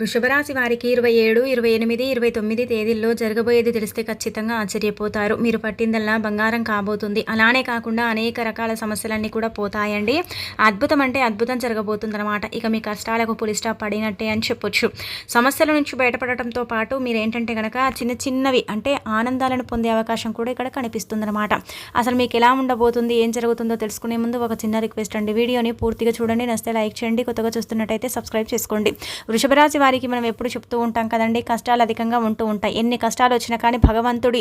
వృషభరాశి వారికి ఇరవై ఏడు ఇరవై ఎనిమిది ఇరవై తొమ్మిది తేదీల్లో జరగబోయేది తెలిస్తే ఖచ్చితంగా ఆశ్చర్యపోతారు. మీరు పట్టిందల్లా బంగారం కాబోతుంది. అలానే కాకుండా అనేక రకాల సమస్యలన్నీ కూడా పోతాయండి. అద్భుతం అంటే అద్భుతం జరగబోతుందన్నమాట. ఇక మీ కష్టాలకు పులిస్టా పడినట్టే అని చెప్పొచ్చు. సమస్యల నుంచి బయటపడటంతో పాటు మీరు ఏంటంటే కనుక చిన్న చిన్నవి అంటే ఆనందాలను పొందే అవకాశం కూడా ఇక్కడ కనిపిస్తుంది అనమాట అసలు మీకు ఎలా ఉండబోతుంది ఏం జరుగుతుందో తెలుసుకునే ముందు ఒక చిన్న రిక్వెస్ట్ అండి. వీడియోని పూర్తిగా చూడండి. నస్తే లైక్ చేయండి. కొత్తగా చూస్తున్నట్టయితే సబ్స్క్రైబ్ చేసుకోండి. వృషభరాశి వారికి మనం ఎప్పుడు చెప్తూ ఉంటాం కదండి కష్టాలు అధికంగా ఉంటూ ఉంటాయి. ఎన్ని కష్టాలు వచ్చినా కానీ భగవంతుడి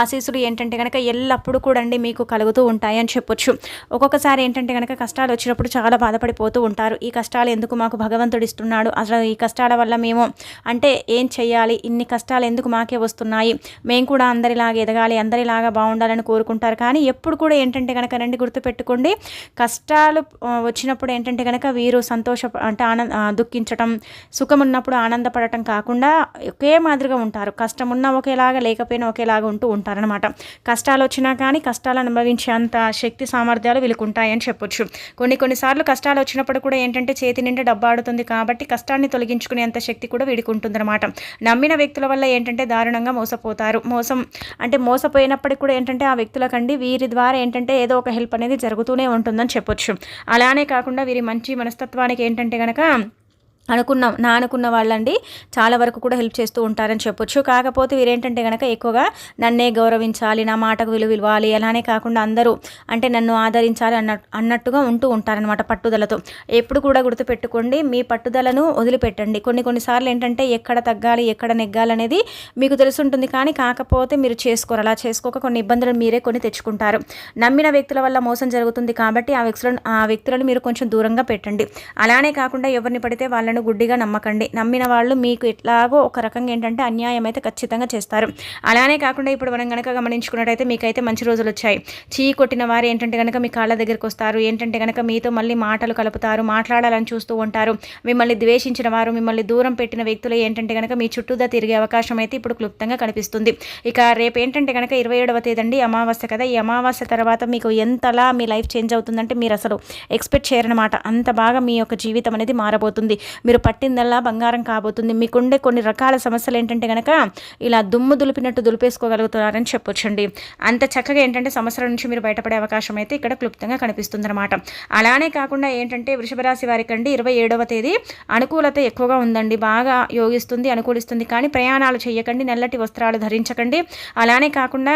ఆశీస్సులు ఏంటంటే కనుక ఎల్లప్పుడూ కూడా అండి మీకు కలుగుతూ ఉంటాయి అని చెప్పొచ్చు. ఒక్కొక్కసారి ఏంటంటే కనుక కష్టాలు వచ్చినప్పుడు చాలా బాధపడిపోతూ ఉంటారు. ఈ కష్టాలు ఎందుకు మాకు భగవంతుడు ఇస్తున్నాడు? అసలు ఈ కష్టాల వల్ల మేము అంటే ఏం చేయాలి ఇన్ని కష్టాలు ఎందుకు మాకే వస్తున్నాయి? మేము కూడా అందరిలాగా ఎదగాలి అందరిలాగా బాగుండాలని కోరుకుంటారు. కానీ ఎప్పుడు కూడా ఏంటంటే కనుక రండి గుర్తుపెట్టుకోండి కష్టాలు వచ్చినప్పుడు ఏంటంటే కనుక వీరు సంతోష అంటే ఆనంద దుఃఖించటం సుఖం ఉన్నప్పుడు ఉన్నప్పుడు ఆనందపడటం కాకుండా ఒకే మాదిరిగా ఉంటారు. కష్టం ఉన్నా ఒకేలాగా లేకపోయినా ఒకేలాగా ఉంటూ ఉంటారనమాట కష్టాలు వచ్చినా కానీ కష్టాలు అనుభవించే అంత శక్తి సామర్థ్యాలు వీళ్ళకు ఉంటాయని చెప్పొచ్చు. కొన్ని కొన్నిసార్లు కష్టాలు వచ్చినప్పుడు కూడా ఏంటంటే చేతి నిండా డబ్బు ఆడుతుంది కాబట్టి కష్టాన్ని తొలగించుకునేంత శక్తి కూడా వీడికి ఉంటుందన్నమాట నమ్మిన వ్యక్తుల వల్ల ఏంటంటే దారుణంగా మోసపోతారు. మోసం అంటే మోసపోయినప్పటికీ కూడా ఏంటంటే ఆ వ్యక్తులకండి వీరి ద్వారా ఏంటంటే ఏదో ఒక హెల్ప్ అనేది జరుగుతూనే ఉంటుందని చెప్పొచ్చు. అలానే కాకుండా వీరి మంచి మనస్తత్వానికి ఏంటంటే కనుక అనుకున్న నా అనుకున్న వాళ్ళండి చాలా వరకు కూడా హెల్ప్ చేస్తూ ఉంటారని చెప్పొచ్చు. కాకపోతే వీరేంటంటే కనుక ఎక్కువగా నన్నే గౌరవించాలి నా మాటకు విలువ ఇవ్వాలి అలానే కాకుండా అందరూ అంటే నన్ను ఆదరించాలి అన్న అన్నట్టుగా ఉంటూ ఉంటారనమాట పట్టుదలతో. ఎప్పుడు కూడా గుర్తుపెట్టుకోండి మీ పట్టుదలను వదిలిపెట్టండి. కొన్ని కొన్నిసార్లు ఏంటంటే ఎక్కడ తగ్గాలి ఎక్కడ నెగ్గాలనేది మీకు తెలుసుంటుంది కానీ కాకపోతే మీరు చేసుకోరు. అలా చేసుకోక కొన్ని ఇబ్బందులు మీరే కొన్ని తెచ్చుకుంటారు. నమ్మిన వ్యక్తుల వల్ల మోసం జరుగుతుంది కాబట్టి ఆ వ్యక్తులను ఆ వ్యక్తులను మీరు కొంచెం దూరంగా పెట్టండి. అలానే కాకుండా ఎవరిని పడితే వాళ్ళని వాళ్ళను గుడ్డిగా నమ్మకండి. నమ్మిన వాళ్ళు మీకు ఎట్లాగో ఒక రకంగా ఏంటంటే అన్యాయం అయితే ఖచ్చితంగా చేస్తారు. అలానే కాకుండా ఇప్పుడు మనం కనుక గమనించుకున్నట్టయితే మీకైతే మంచి రోజులు వచ్చాయి. చీ కొట్టిన వారు ఏంటంటే కనుక మీ కాళ్ళ దగ్గరికి వస్తారు. ఏంటంటే కనుక మీతో మళ్ళీ మాటలు కలుపుతారు. మాట్లాడాలని చూస్తూ ఉంటారు. మిమ్మల్ని ద్వేషించిన వారు మిమ్మల్ని దూరం పెట్టిన వ్యక్తులు ఏంటంటే కనుక మీ చుట్టూదా తిరిగే అవకాశం అయితే ఇప్పుడు క్లుప్తంగా కనిపిస్తుంది. ఇక రేపు ఏంటంటే కనుక ఇరవై ఏడవ తేదండి అమావాస్య కదా. ఈ అమావాస్య తర్వాత మీకు ఎంతలా మీ లైఫ్ చేంజ్ అవుతుందంటే మీరు అసలు ఎక్స్పెక్ట్ చేయరనమాట అంత బాగా మీ యొక్క జీవితం అనేది మారబోతుంది. మీరు పట్టిందల్లా బంగారం కాబోతుంది. మీకుండే కొన్ని రకాల సమస్యలు ఏంటంటే కనుక ఇలా దుమ్ము దులిపినట్టు దులిపేసుకోగలుగుతున్నారని చెప్పొచ్చండి. అంత చక్కగా ఏంటంటే సమస్యల నుంచి మీరు బయటపడే అవకాశం అయితే ఇక్కడ క్లుప్తంగా కనిపిస్తుంది అనమాట అలానే కాకుండా ఏంటంటే వృషభరాశి వారికి అండి ఇరవై ఏడవ తేదీ అనుకూలత ఎక్కువగా ఉందండి. బాగా యోగిస్తుంది అనుకూలిస్తుంది. కానీ ప్రయాణాలు చేయకండి నల్లటి వస్త్రాలు ధరించకండి. అలానే కాకుండా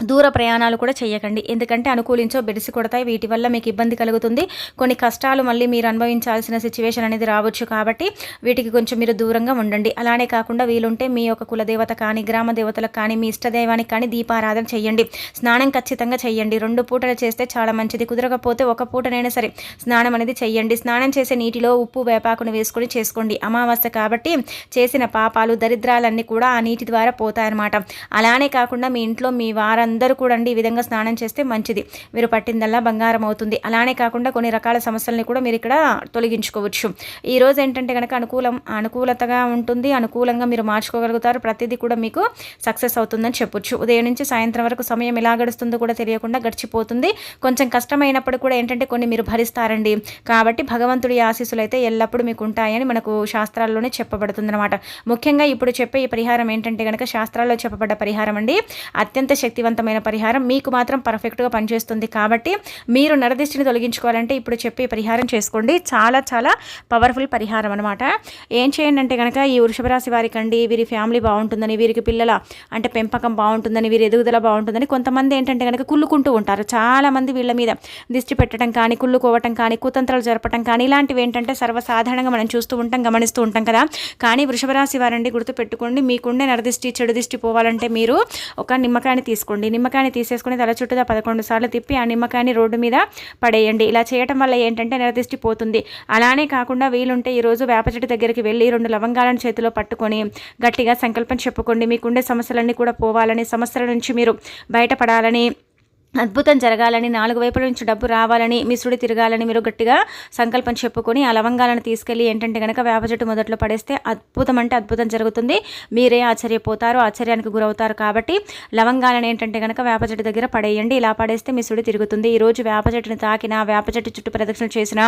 దూర ప్రయాణాలు కూడా చేయకండి. ఎందుకంటే అనుకూలించో బెడిసి కొడతాయి. వీటి వల్ల మీకు ఇబ్బంది కలుగుతుంది. కొన్ని కష్టాలు మళ్ళీ మీరు అనుభవించాల్సిన సిచ్యువేషన్ అనేది రావచ్చు కాబట్టి వీటికి కొంచెం మీరు దూరంగా ఉండండి. అలానే కాకుండా వీలుంటే మీ యొక్క కులదేవత కానీ గ్రామ దేవతలకు కానీ మీ ఇష్టదైవానికి కానీ దీపారాధన చేయండి. స్నానం ఖచ్చితంగా చేయండి. రెండు పూటలు చేస్తే చాలా మంచిది. కుదరకపోతే ఒక పూటనైనా సరే స్నానం అనేది చేయండి. స్నానం చేసే నీటిలో ఉప్పు వేపాకును వేసుకొని చేసుకోండి. అమావాస్య కాబట్టి చేసిన పాపాలు దరిద్రాలన్నీ కూడా ఆ నీటి ద్వారా పోతాయన్నమాట. అలానే కాకుండా మీ ఇంట్లో మీ వార అందరూ కూడా అండి ఈ విధంగా స్నానం చేస్తే మంచిది. మీరు పట్టిందల్లా బంగారం అవుతుంది. అలానే కాకుండా కొన్ని రకాల సమస్యల్ని కూడా మీరు ఇక్కడ తొలగించుకోవచ్చు. ఈ రోజు ఏంటంటే కనుక అనుకూలం అనుకూలతగా ఉంటుంది. అనుకూలంగా మీరు మార్చుకోగలుగుతారు. ప్రతిదీ కూడా మీకు సక్సెస్ అవుతుందని చెప్పొచ్చు. ఉదయం నుంచి సాయంత్రం వరకు సమయం ఎలా గడుస్తుందో కూడా తెలియకుండా గడిచిపోతుంది. కొంచెం కష్టమైనప్పుడు కూడా ఏంటంటే కొన్ని మీరు భరిస్తారండి. కాబట్టి భగవంతుడి ఆశీస్సులు అయితే ఎల్లప్పుడూ మీకు ఉంటాయని మనకు శాస్త్రాల్లోనే చెప్పబడుతుంది అనమాట ముఖ్యంగా ఇప్పుడు చెప్పే ఈ పరిహారం ఏంటంటే కనుక శాస్త్రాల్లో చెప్పబడ్డ పరిహారం అండి. అత్యంత శక్తివంత శక్తివంతమైన పరిహారం మీకు మాత్రం పర్ఫెక్ట్గా పనిచేస్తుంది. కాబట్టి మీరు నరదిష్టిని తొలగించుకోవాలంటే ఇప్పుడు చెప్పే పరిహారం చేసుకోండి. చాలా చాలా పవర్ఫుల్ పరిహారం అనమాట ఏం చేయండి అంటే కనుక ఈ వృషభరాశి వారికి అండి వీరి ఫ్యామిలీ బాగుంటుందని వీరికి పిల్లల అంటే పెంపకం బాగుంటుందని వీరి ఎదుగుదల బాగుంటుందని కొంతమంది ఏంటంటే కనుక కుళ్ళుకుంటూ ఉంటారు. చాలామంది వీళ్ళ మీద దిష్టి పెట్టడం కానీ కుళ్ళుకోవటం కానీ కుతంత్రాలు జరపటం కానీ ఇలాంటివి ఏంటంటే సర్వసాధారణంగా మనం చూస్తూ ఉంటాం గమనిస్తూ ఉంటాం కదా. కానీ వృషభరాశి వారండి గుర్తుపెట్టుకోండి. మీకుండే నరదిష్టి చెడు దిష్టి పోవాలంటే మీరు ఒక నిమ్మకాయని తీసుకోండి. తీసుకోండి నిమ్మకాయని తీసేసుకుని తల చుట్టూ పదకొండు సార్లు తిప్పి ఆ నిమ్మకాయని రోడ్డు మీద పడేయండి. ఇలా చేయటం వల్ల ఏంటంటే నిరదిష్టి పోతుంది. అలానే కాకుండా వీలుంటే ఈరోజు వేప చెట్టు దగ్గరికి వెళ్ళి రెండు లవంగాలను చేతిలో పట్టుకొని గట్టిగా సంకల్పం చెప్పుకోండి. మీకుండే సమస్యలన్నీ కూడా పోవాలని సమస్యల నుంచి మీరు బయటపడాలని అద్భుతం జరగాలని నాలుగు వైపుల నుంచి డబ్బు రావాలని మీ సుడి తిరగాలని మీరు గట్టిగా సంకల్పం చెప్పుకొని ఆ లవంగాలను తీసుకెళ్ళి ఏంటంటే కనుక వేప చెట్టు మొదట్లో పడేస్తే అద్భుతం అంటే అద్భుతం జరుగుతుంది. మీరే ఆశ్చర్యపోతారు ఆశ్చర్యానికి గురవుతారు కాబట్టి లవంగాలను ఏంటంటే కనుక వేప చెట్టు దగ్గర పడేయండి. ఇలా పడేస్తే మీ సుడి తిరుగుతుంది ఈరోజు వేప చెట్టుని తాకిన వేప చెట్టు చుట్టూ ప్రదక్షిణ చేసిన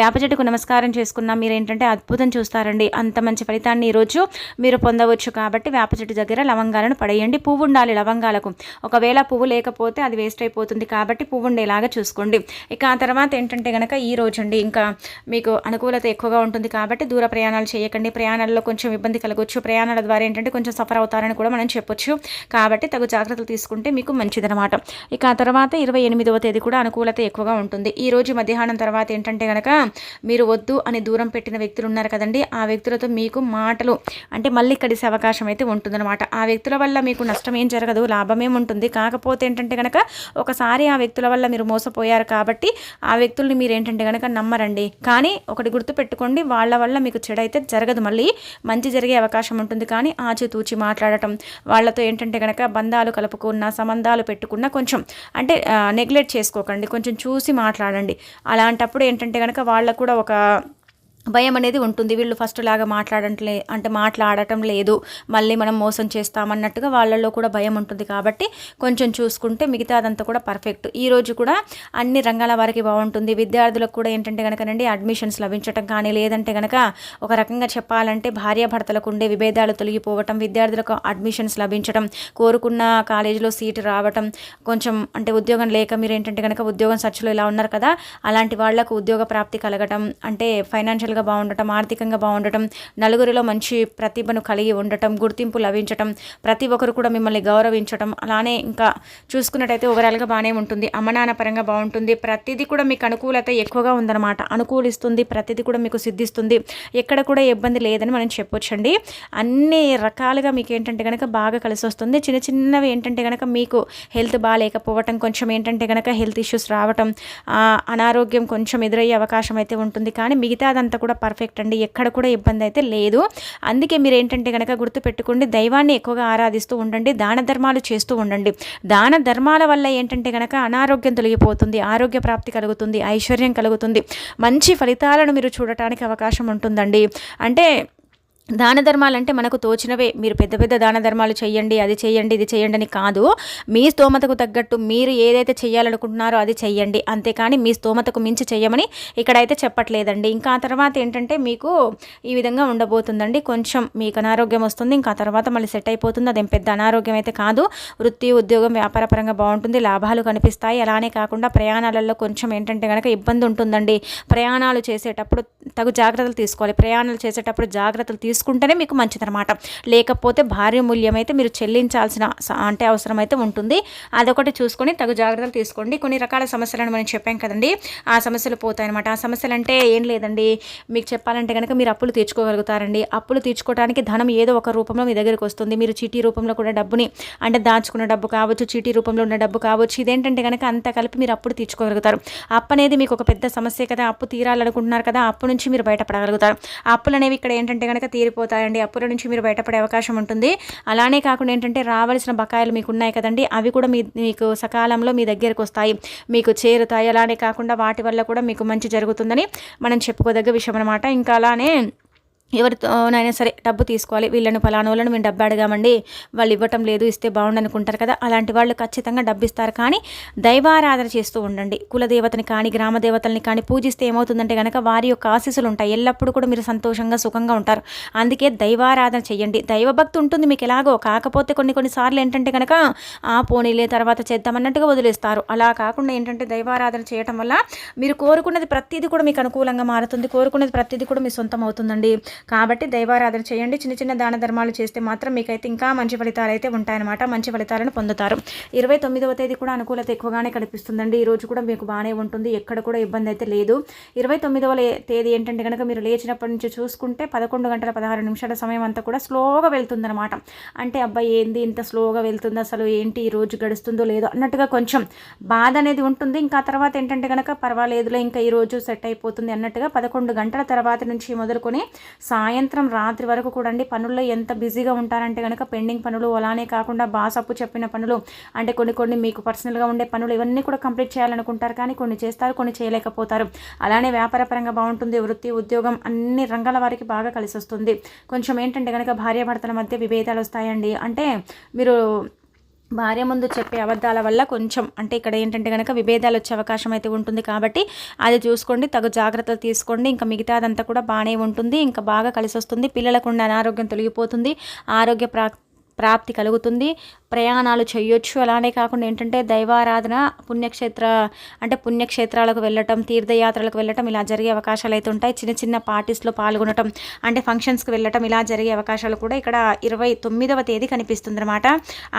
వేప చెట్టుకు నమస్కారం చేసుకున్నా మీరు ఏంటంటే అద్భుతం చూస్తారండి. అంత మంచి ఫలితాన్ని ఈరోజు మీరు పొందవచ్చు కాబట్టి వేప చెట్టు దగ్గర లవంగాలను పడేయండి. పువ్వు ఉండాలి లవంగాలకు. ఒకవేళ పువ్వు లేకపోతే అది వేస్ట్ అయిపోతుంది కాబట్టి పువ్వు ఉండేలాగా చూసుకోండి. ఇక ఆ తర్వాత ఏంటంటే కనుక ఈ రోజు అండి ఇంకా మీకు అనుకూలత ఎక్కువగా ఉంటుంది కాబట్టి దూర ప్రయాణాలు చేయకండి. ప్రయాణాల్లో కొంచెం ఇబ్బంది కలగవచ్చు ప్రయాణాల ద్వారా ఏంటంటే కొంచెం సఫర్ అవుతారని కూడా మనం చెప్పొచ్చు. కాబట్టి తగు జాగ్రత్తలు తీసుకుంటే మీకు మంచిదనమాట ఇక ఆ తర్వాత ఇరవై ఎనిమిదవ తేదీ కూడా అనుకూలత ఎక్కువగా ఉంటుంది. ఈ రోజు మధ్యాహ్నం తర్వాత ఏంటంటే కనుక మీరు వద్దు అని దూరం పెట్టిన వ్యక్తులు ఉన్నారు కదండి. ఆ వ్యక్తులతో మీకు మాటలు అంటే మళ్ళీ కలిసే అవకాశం అయితే ఉంటుందన్నమాట. ఆ వ్యక్తుల వల్ల మీకు నష్టం ఏం జరగదు లాభమేం ఉంటుంది. కాకపోతే ఏంటంటే కనుక ఒకసారి ఆ వ్యక్తుల వల్ల మీరు మోసపోయారు కాబట్టి ఆ వ్యక్తుల్ని మీరు ఏంటంటే కనుక నమ్మరండి. కానీ ఒకటి గుర్తుపెట్టుకోండి వాళ్ళ వల్ల మీకు చెడైతే జరగదు. మళ్ళీ మంచి జరిగే అవకాశం ఉంటుంది. కానీ ఆచితూచి మాట్లాడటం వాళ్ళతో ఏంటంటే కనుక బంధాలు కలుపుకున్న సంబంధాలు పెట్టుకున్న కొంచెం అంటే నెగ్లెక్ట్ చేసుకోకండి. కొంచెం చూసి మాట్లాడండి. అలాంటప్పుడు ఏంటంటే కనుక వాళ్ళకు కూడా ఒక భయం అనేది ఉంటుంది. వీళ్ళు ఫస్ట్ లాగా మాట్లాడట్లే అంటే మాట్లాడటం లేదు. మళ్ళీ మనం మోసం చేస్తామన్నట్టుగా వాళ్ళల్లో కూడా భయం ఉంటుంది కాబట్టి కొంచెం చూసుకుంటే మిగతా అదంతా కూడా పర్ఫెక్ట్. ఈరోజు కూడా అన్ని రంగాల వారికి బాగుంటుంది. విద్యార్థులకు కూడా ఏంటంటే కనుకనండి అడ్మిషన్స్ లభించటం కానీ లేదంటే కనుక ఒక రకంగా చెప్పాలంటే భార్యాభర్తలకు ఉండే విభేదాలు తొలగిపోవటం విద్యార్థులకు అడ్మిషన్స్ లభించడం కోరుకున్న కాలేజీలో సీటు రావటం కొంచెం అంటే ఉద్యోగం లేక మీరు ఏంటంటే కనుక ఉద్యోగం సర్చ్లో ఇలా ఉన్నారు కదా అలాంటి వాళ్ళకు ఉద్యోగ ప్రాప్తి కలగటం అంటే ఫైనాన్షియల్ ఫైనాన్షియల్గా బాగుండటం ఆర్థికంగా బాగుండటం నలుగురిలో మంచి ప్రతిభను కలిగి ఉండటం గుర్తింపు లభించటం ప్రతి ఒక్కరు కూడా మిమ్మల్ని గౌరవించటం అలానే ఇంకా చూసుకున్నట్టయితే ఓవరాల్గా బాగానే ఉంటుంది. అమ్మనాన్న పరంగా బాగుంటుంది. ప్రతిదీ కూడా మీకు అనుకూలత ఎక్కువగా ఉందన్నమాట. అనుకూలిస్తుంది ప్రతిదీ కూడా మీకు సిద్ధిస్తుంది. ఎక్కడ కూడా ఇబ్బంది లేదని మనం చెప్పొచ్చండి. అన్ని రకాలుగా మీకు ఏంటంటే కనుక బాగా కలిసి వస్తుంది. చిన్న చిన్నవి ఏంటంటే కనుక మీకు హెల్త్ బాగాలేకపోవటం కొంచెం ఏంటంటే కనుక హెల్త్ ఇష్యూస్ రావటం అనారోగ్యం కొంచెం ఎదురయ్యే అవకాశం అయితే ఉంటుంది. కానీ మిగతాదంతా కూడా పర్ఫెక్ట్ అండి. ఎక్కడ కూడా ఇబ్బంది అయితే లేదు. అందుకే మీరు ఏంటంటే కనుక గుర్తుపెట్టుకోండి దైవాన్ని ఎక్కువగా ఆరాధిస్తూ ఉండండి దాన ధర్మాలు చేస్తూ ఉండండి. దాన ధర్మాల వల్ల ఏంటంటే కనుక అనారోగ్యం తొలగిపోతుంది ఆరోగ్య ప్రాప్తి కలుగుతుంది ఐశ్వర్యం కలుగుతుంది. మంచి ఫలితాలను మీరు చూడటానికి అవకాశం ఉంటుందండి. అంటే దాన ధర్మాలు అంటే మనకు తోచినవే. మీరు పెద్ద పెద్ద దాన ధర్మాలు చేయండి అది చేయండి ఇది చేయండి అని కాదు. మీ స్తోమతకు తగ్గట్టు మీరు ఏదైతే చేయాలనుకుంటున్నారో అది చేయండి అంతేకాని మీ స్తోమతకు మించి చేయమని ఇక్కడైతే చెప్పట్లేదండి. ఇంకా తర్వాత ఏంటంటే మీకు ఈ విధంగా ఉండబోతుందండి. కొంచెం మీకు అనారోగ్యం వస్తుంది ఇంకా తర్వాత మళ్ళీ సెట్ అయిపోతుంది. అదేం పెద్ద అనారోగ్యం అయితే కాదు. వృత్తి ఉద్యోగం వ్యాపారపరంగా బాగుంటుంది లాభాలు కనిపిస్తాయి. అలానే కాకుండా ప్రయాణాలలో కొంచెం ఏంటంటే కనుక ఇబ్బంది ఉంటుందండి ప్రయాణాలు చేసేటప్పుడు తగు జాగ్రత్తలు తీసుకోవాలి. ప్రయాణాలు చేసేటప్పుడు జాగ్రత్తలు తీసుకుంటేనే మీకు మంచిదనమాట లేకపోతే భారీ మూల్యం అయితే మీరు చెల్లించాల్సిన అంటే అవసరం అయితే ఉంటుంది. అదొకటి చూసుకొని తగు జాగ్రత్తలు తీసుకోండి. కొన్ని రకాల సమస్యలను మనం చెప్పాం కదండి. ఆ సమస్యలు పోతాయన్నమాట. ఆ సమస్యలు అంటే ఏం లేదండి. మీకు చెప్పాలంటే కనుక మీరు అప్పులు తీర్చుకోగలుగుతారండి. అప్పులు తీర్చుకోవడానికి ధనం ఏదో ఒక రూపంలో మీ దగ్గరికి వస్తుంది. మీరు చీటీ రూపంలో కూడా డబ్బుని అంటే దాచుకున్న డబ్బు కావచ్చు చీటీ రూపంలో ఉన్న డబ్బు కావచ్చు ఇదేంటంటే కనుక అంత కలిపి మీరు అప్పుడు తీర్చుకోగలుగుతారు. అప్పు అనేది మీకు ఒక పెద్ద సమస్య కదా. అప్పు తీరాలనుకుంటున్నారు కదా. అప్పు నుంచి మీరు బయటపడగలుగుతారు. అప్పులు అనేవి ఇక్కడ ఏంటంటే కనుక తీరిపోతాయండి. అప్పుల నుంచి మీరు బయటపడే అవకాశం ఉంటుంది. అలానే కాకుండా ఏంటంటే రావాల్సిన బకాయిలు మీకు ఉన్నాయి కదండి. అవి కూడా మీ మీకు సకాలంలో మీ దగ్గరకు వస్తాయి మీకు చేరుతాయి. అలానే కాకుండా వాటి వల్ల కూడా మీకు మంచి జరుగుతుందని మనం చెప్పుకోదగ్గ విషయం అనమాట ఇంకా అలానే ఎవరితోనైనా సరే డబ్బు తీసుకోవాలి వీళ్ళని ఫలానా వాళ్ళని మేము డబ్బు అడగామండి వాళ్ళు ఇవ్వటం లేదు ఇస్తే బాగుండు అనుకుంటారు కదా అలాంటి వాళ్ళు ఖచ్చితంగా డబ్బు ఇస్తారు కానీ దైవారాధన చేస్తూ ఉండండి. కులదేవతని కానీ గ్రామ దేవతల్ని కానీ పూజిస్తే ఏమవుతుందంటే కనుక వారి యొక్క ఆశీస్సులు ఉంటాయి. ఎల్లప్పుడూ కూడా మీరు సంతోషంగా సుఖంగా ఉంటారు. అందుకే దైవారాధన చేయండి. దైవభక్తి ఉంటుంది మీకు ఎలాగో. కాకపోతే కొన్ని కొన్నిసార్లు ఏంటంటే కనుక ఆ పోనీలే తర్వాత చేద్దామన్నట్టుగా వదిలేస్తారు. అలా కాకుండా ఏంటంటే దైవారాధన చేయటం వల్ల మీరు కోరుకున్నది ప్రతిదీ కూడా మీకు అనుకూలంగా మారుతుంది. కోరుకున్నది ప్రతిదీ కూడా మీ సొంతం అవుతుందండి. కాబట్టి దైవారాధన చేయండి. చిన్న చిన్న దాన ధర్మాలు చేస్తే మాత్రం మీకైతే ఇంకా మంచి ఫలితాలు అయితే ఉంటాయన్నమాట. మంచి ఫలితాలను పొందుతారు. ఇరవై తొమ్మిదవ తేదీ కూడా అనుకూలత ఎక్కువగానే కనిపిస్తుందండి. ఈ రోజు కూడా మీకు బాగానే ఉంటుంది. ఎక్కడ కూడా ఇబ్బంది అయితే లేదు. ఇరవై తొమ్మిదవ తేదీ ఏంటంటే కనుక మీరు లేచినప్పటి నుంచి చూసుకుంటే పదకొండు గంటల పదహారు నిమిషాల సమయం అంతా కూడా స్లోగా వెళ్తుందనమాట అంటే అబ్బాయి ఏంది ఇంత స్లోగా వెళ్తుంది? అసలు ఏంటి ఈ రోజు గడుస్తుందో లేదో అన్నట్టుగా కొంచెం బాధ అనేది ఉంటుంది. ఇంకా తర్వాత ఏంటంటే కనుక పర్వాలేదులే ఇంకా ఈ రోజు సెట్ అయిపోతుంది అన్నట్టుగా పదకొండు గంటల తర్వాత నుంచి మొదలుకొని సాయంత్రం రాత్రి వరకు కూడా అండి పనుల్లో ఎంత బిజీగా ఉంటారంటే కనుక పెండింగ్ పనులు అలానే కాకుండా బాస్ అప్పు చెప్పిన పనులు అంటే కొన్ని కొన్ని మీకు పర్సనల్గా ఉండే పనులు ఇవన్నీ కూడా కంప్లీట్ చేయాలనుకుంటారు కానీ కొన్ని చేస్తారు కొన్ని చేయలేకపోతారు. అలానే వ్యాపారపరంగా బాగుంటుంది వృత్తి ఉద్యోగం అన్ని రంగాల వారికి బాగా కలిసి వస్తుంది కొంచెం ఏంటంటే కనుక భార్యాభర్తల మధ్య విభేదాలు వస్తాయండి. అంటే మీరు భార్య ముందు చెప్పే అబద్ధాల వల్ల కొంచెం అంటే ఇక్కడ ఏంటంటే కనుక విభేదాలు వచ్చే అవకాశం అయితే ఉంటుంది కాబట్టి అది చూసుకోండి తగు జాగ్రత్తలు తీసుకోండి ఇంకా మిగతాదంతా కూడా బాగానే ఉంటుంది ఇంకా బాగా కలిసి వస్తుంది పిల్లలకు ఉండే అనారోగ్యం తొలగిపోతుంది ఆరోగ్య ప్రా ప్రాప్తి కలుగుతుంది ప్రయాణాలు చేయొచ్చు. అలానే కాకుండా ఏంటంటే దైవారాధన పుణ్యక్షేత్ర అంటే పుణ్యక్షేత్రాలకు వెళ్ళటం తీర్థయాత్రలకు వెళ్ళటం ఇలా జరిగే అవకాశాలు అయితే ఉంటాయి. చిన్న చిన్న పార్టీస్లో పాల్గొనటం అంటే ఫంక్షన్స్కి వెళ్ళటం ఇలా జరిగే అవకాశాలు కూడా ఇక్కడ ఇరవై తొమ్మిదవ తేదీ కనిపిస్తుంది అనమాట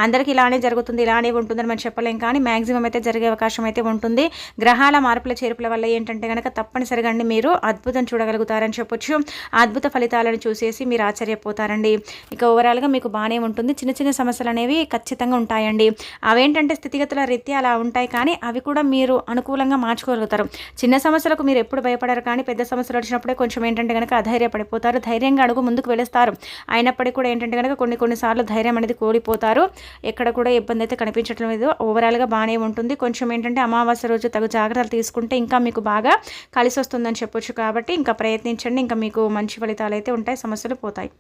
అందరికీ ఇలానే జరుగుతుంది ఇలానే ఉంటుందని మనం చెప్పలేం కానీ మ్యాక్సిమం అయితే జరిగే అవకాశం అయితే ఉంటుంది. గ్రహాల మార్పుల చేర్పుల వల్ల ఏంటంటే కనుక తప్పనిసరిగా అండి మీరు అద్భుతం చూడగలుగుతారని చెప్పొచ్చు. అద్భుత ఫలితాలను చూసేసి మీరు ఆశ్చర్యపోతారండి. ఇక ఓవరాల్గా మీకు బాగానే ఉంటుంది. చిన్న చిన్న సమస్యలు అనేవి ఖచ్చితంగా ఉంటాయండి. అవేంటంటే స్థితిగతుల రీత్యా అలా ఉంటాయి. కానీ అవి కూడా మీరు అనుకూలంగా మార్చుకోగలుగుతారు. చిన్న సమస్యలకు మీరు ఎప్పుడు భయపడరు. కానీ పెద్ద సమస్యలు వచ్చినప్పుడే కొంచెం ఏంటంటే కనుక అధైర్యపడిపోతారు. ధైర్యంగా అడుగు ముందుకు వెళుస్తారు. అయినప్పటికీ కూడా ఏంటంటే కనుక కొన్ని కొన్నిసార్లు ధైర్యం అనేది కోల్పోతారు. ఎక్కడ కూడా ఇబ్బంది అయితే కనిపించడం లేదు. ఓవరాల్గా బాగానే ఉంటుంది. కొంచెం ఏంటంటే అమావాస్య రోజు తగు జాగ్రత్తలు తీసుకుంటే ఇంకా మీకు బాగా కలిసి వస్తుందని చెప్పొచ్చు కాబట్టి ఇంకా ప్రయత్నించండి. ఇంకా మీకు మంచి ఫలితాలు అయితే ఉంటాయి. సమస్యలు పోతాయి.